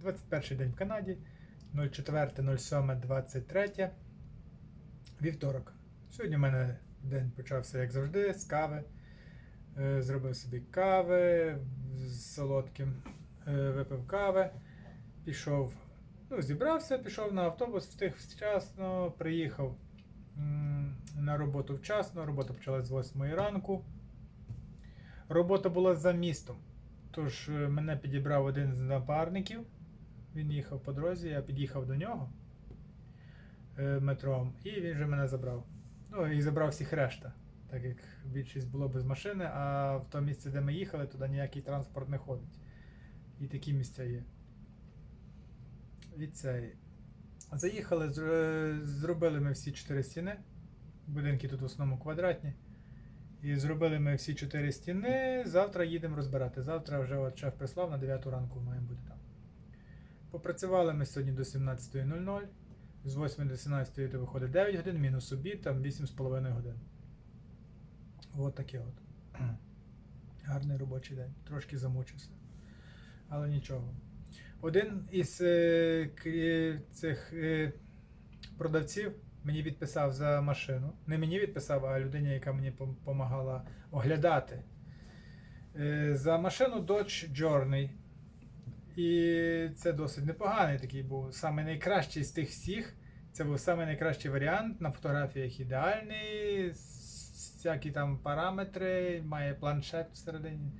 21 день в Канаді, 04.07.23. Вівторок. Сьогодні в мене день почався, як завжди, з кави. Е, Зробив собі кави з солодким, е, випив кави, пішов, ну, зібрався, пішов на автобус, встиг вчасно, приїхав на роботу вчасно. Робота почалась з 8 ранку. Робота була за містом. Тож е, мене підібрав один з напарників. Він їхав по дорозі, я під'їхав до нього е, метром, і він вже мене забрав. Ну і забрав всіх решта, так як більшість було без машини, а в тому місці, де ми їхали, туди ніякий транспорт не ходить. І такі місця є. І цей. Заїхали, зробили ми всі чотири стіни. Будинки тут в основному квадратні. І зробили ми всі чотири стіни. Завтра їдемо розбирати. Завтра вже от шеф прислав на 9 ранку маємо бути там. Попрацювали ми сьогодні до 17.00. З 8 до 17 то виходить 9 годин, мінус обід, там 8,5 годин. От таке от. Гарний робочий день. Трошки замучився. Але нічого. Один із е, крі- цих е, продавців мені відписав за машину. Не мені відписав, а людині, яка мені допомагала оглядати. Е, за машину Dodge Journey. І це досить непоганий такий був. Саме найкращий з тих всіх. Це був саме найкращий варіант. На фотографіях ідеальний. Всякі там параметри, має планшет всередині.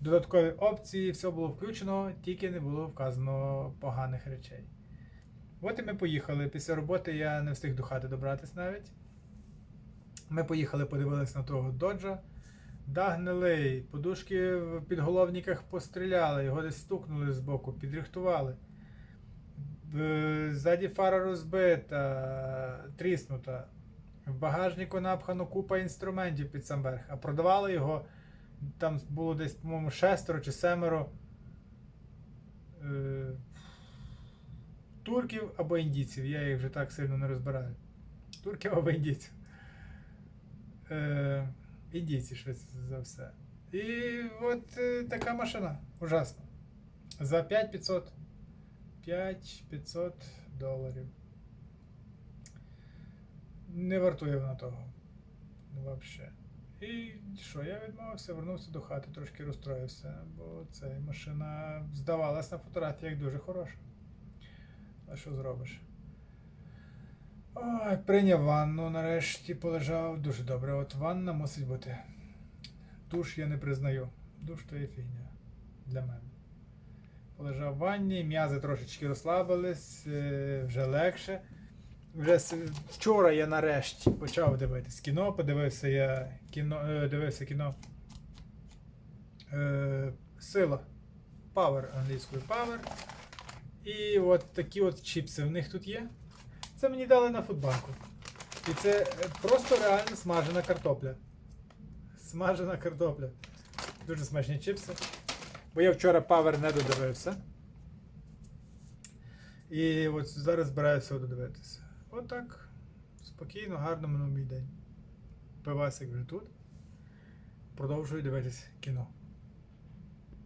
Додаткові опції, все було включено, тільки не було вказано поганих речей. От і ми поїхали. Після роботи я не встиг до хати добратись навіть. Ми поїхали, подивилися на того доджа. Да, гнилий, подушки в підголовниках постріляли, його десь стукнули з боку, підрихтували. Ззаді фара розбита, тріснута. В багажнику напхано купа інструментів під сам верх, а продавали його. Там було десь, по-моєму, шестеро чи семеро е, турків або індійців. Я їх вже так сильно не розбираю. Турків або індійців. Е, індійці швидше за все. І от е, така машина. Ужасно. За 5500. 5500 доларів. Не вартує вона того. Взагалі. І що, я відмовився, вернувся до хати, трошки розстроївся, бо ця машина здавалась на фотографіях дуже хороша. А що зробиш? Ой, прийняв ванну, нарешті полежав дуже добре. От ванна мусить бути. Душ я не признаю. Душ то є фігня для мене. Полежав в ванні, м'язи трошечки розслабились, е, вже легше. Вже вчора я нарешті почав дивитись кіно, подивився я кіно, е, дивився кіно е, Сила. Power англійською Power. І от такі от чіпси в них тут є. Це мені дали на футбанку. І це е, просто реально смажена картопля. Смажена картопля. Дуже смачні чіпси. Бо я вчора Power не додивився. І от зараз збираюся додивитися. Отак. Спокійно, гарно минув мій день. Пивасик вже тут. Продовжую дивитись кіно.